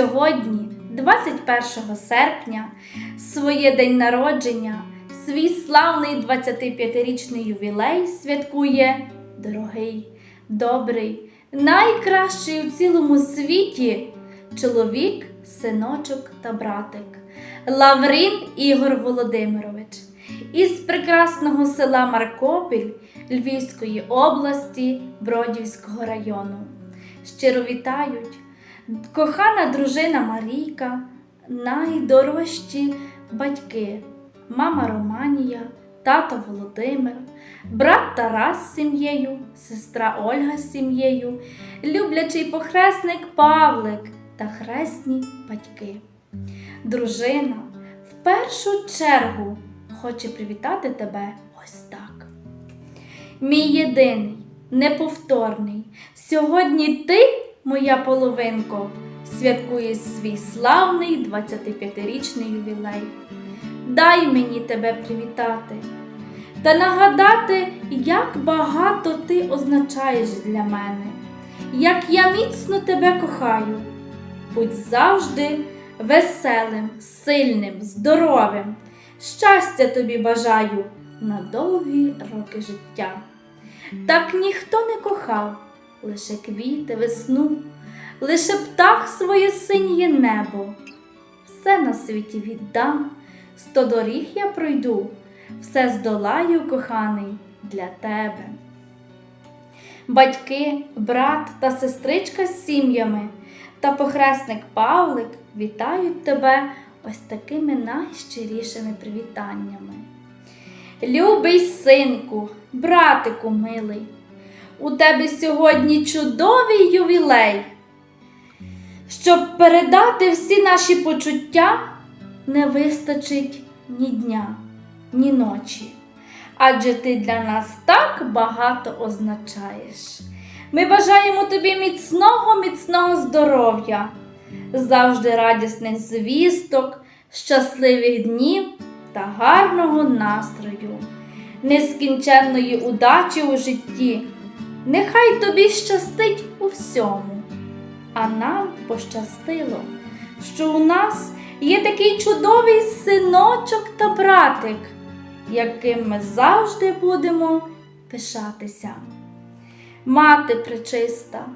Сьогодні, 21 серпня, своє день народження, свій славний 25-річний ювілей святкує дорогий, добрий, найкращий у цілому світі чоловік, синочок та братик Лаврін Ігор Володимирович із прекрасного села Маркопіль Львівської області Бродівського району. Щиро вітають кохана дружина Марійка, найдорожчі батьки, мама Романія, тато Володимир, брат Тарас з сім'єю, сестра Ольга з сім'єю, люблячий похресник Павлик та хресні батьки. Дружина в першу чергу хоче привітати тебе ось так. Мій єдиний, неповторний, сьогодні ти, моя половинко, святкуєш свій славний 25-річний ювілей. Дай мені тебе привітати та нагадати, як багато ти означаєш для мене, як я міцно тебе кохаю. Будь завжди веселим, сильним, здоровим. Щастя тобі бажаю на довгі роки життя. Так ніхто не кохав, лише квіти, весну, лише птах своє синє небо. Все на світі віддам, сто доріг я пройду, все здолаю, коханий, для тебе. Батьки, брат та сестричка з сім'ями та похресник Павлик вітають тебе ось такими найщирішими привітаннями. Любий синку, братику милий, у тебе сьогодні чудовий ювілей. Щоб передати всі наші почуття, не вистачить ні дня, ні ночі. Адже ти для нас так багато означаєш. Ми бажаємо тобі міцного, міцного здоров'я, завжди радісних звісток, щасливих днів та гарного настрою, нескінченної удачі у житті. Нехай тобі щастить у всьому. А нам пощастило, що у нас є такий чудовий синочок та братик, яким ми завжди будемо пишатися. Мати пречиста,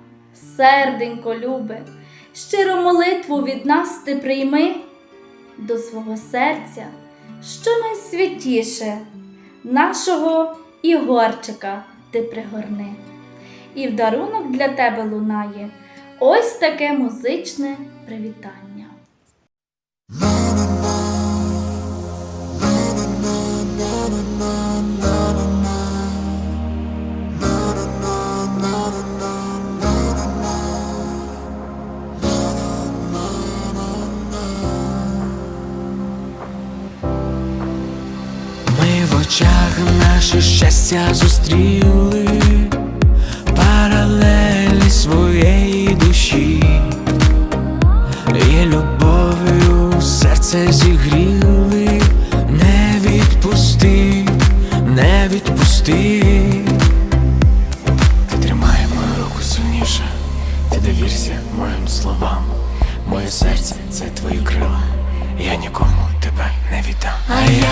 серденько любе, щиру молитву від нас ти прийми до свого серця, що найсвятіше, нашого Ігорчика ти пригорни. І в дарунок для тебе лунає ось таке музичне привітання. Ми в очах наше щастя зустріли, не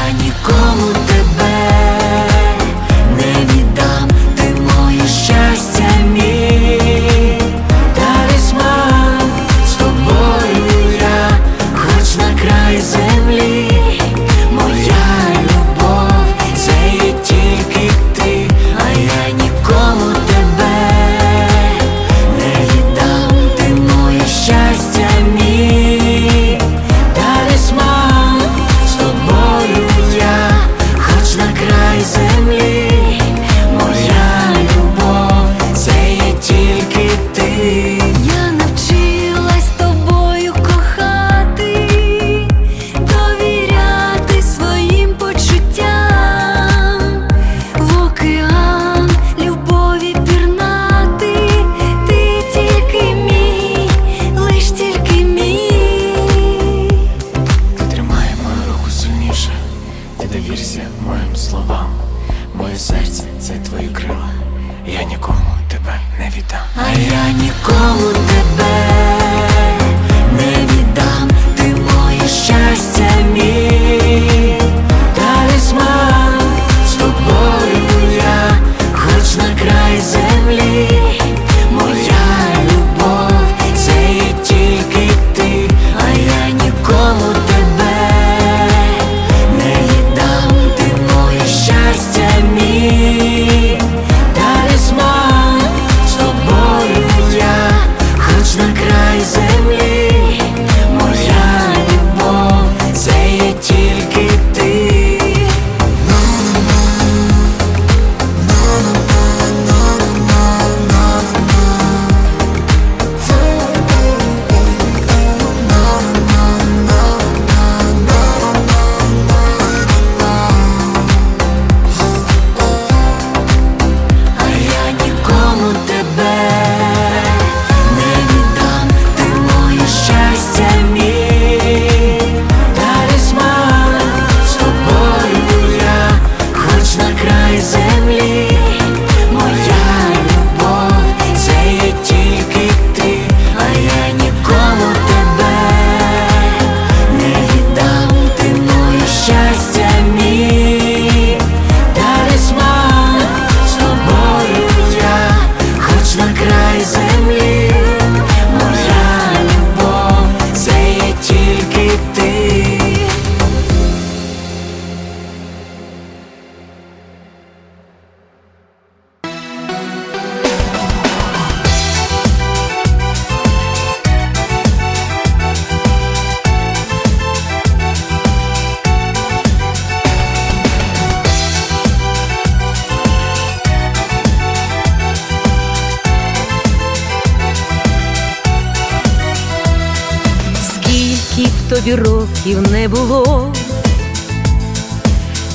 тобі років не було.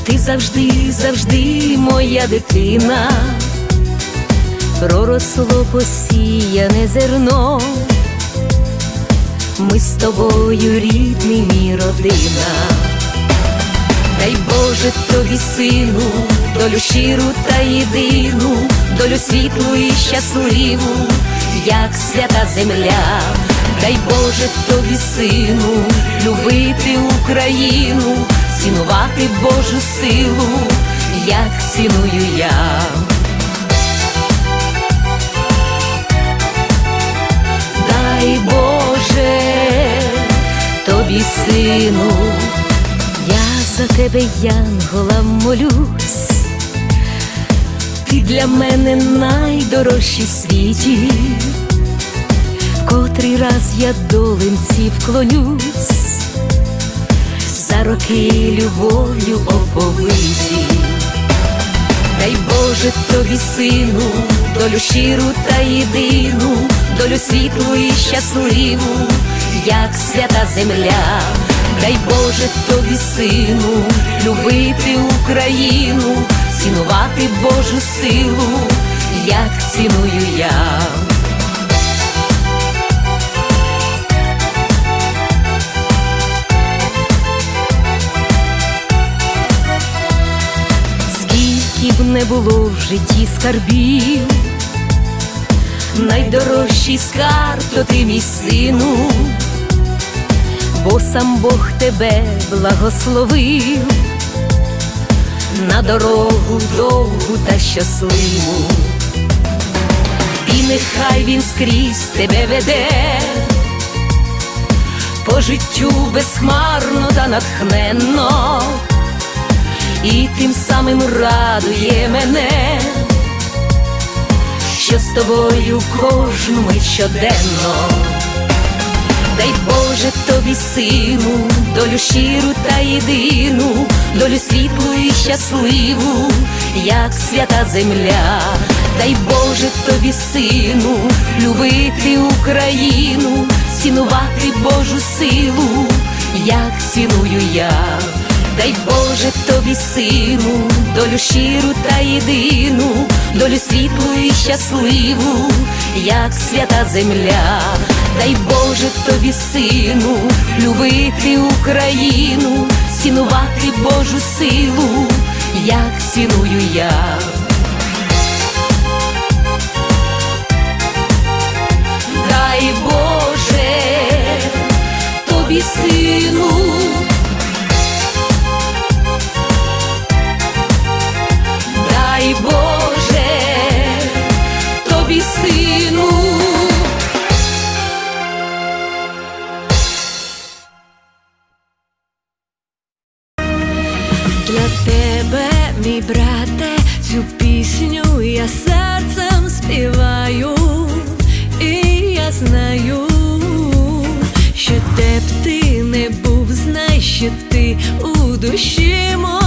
Ти завжди, завжди моя дитина, проросло посіяне зерно. Ми з тобою рідний мій родина. Дай Боже тобі, сину, долю щиру та єдину, долю світлу і щасливу, як свята земля. Дай Боже тобі, сину, любити Україну, цінувати Божу силу, як ціную я. Дай Боже тобі, сину, я за тебе, Янгола, молюсь, ти для мене найдорожчий котрий раз я долинці вклонюсь, за роки любов'ю оповиті. Дай Боже тобі, сину, долю щиру та єдину, долю світлу і щасливу, як свята земля. Дай Боже тобі, сину, любити Україну, цінувати Божу силу, як ціную я. Не було в житті скарбів, найдорожчий скарб то ти мій сину, бо сам Бог тебе благословив. На дорогу довгу та щасливу, і нехай він скрізь тебе веде. По життю безхмарно та натхненно, і тим самим радує мене, що з тобою кожну мить щоденно. Дай Боже тобі, сину, долю щиру та єдину, долю світлу і щасливу, як свята земля. Дай Боже тобі, сину, любити Україну, цінувати Божу силу, як ціную я. Дай Боже тобі, сину, долю щиру та єдину, долю світлу і щасливу, як свята земля. Дай Боже тобі, сину, любити Україну, цінувати Божу силу, як ціную я. мій брате, цю пісню я серцем співаю, і я знаю, що де б ти не був, знай, що ти у душі моїй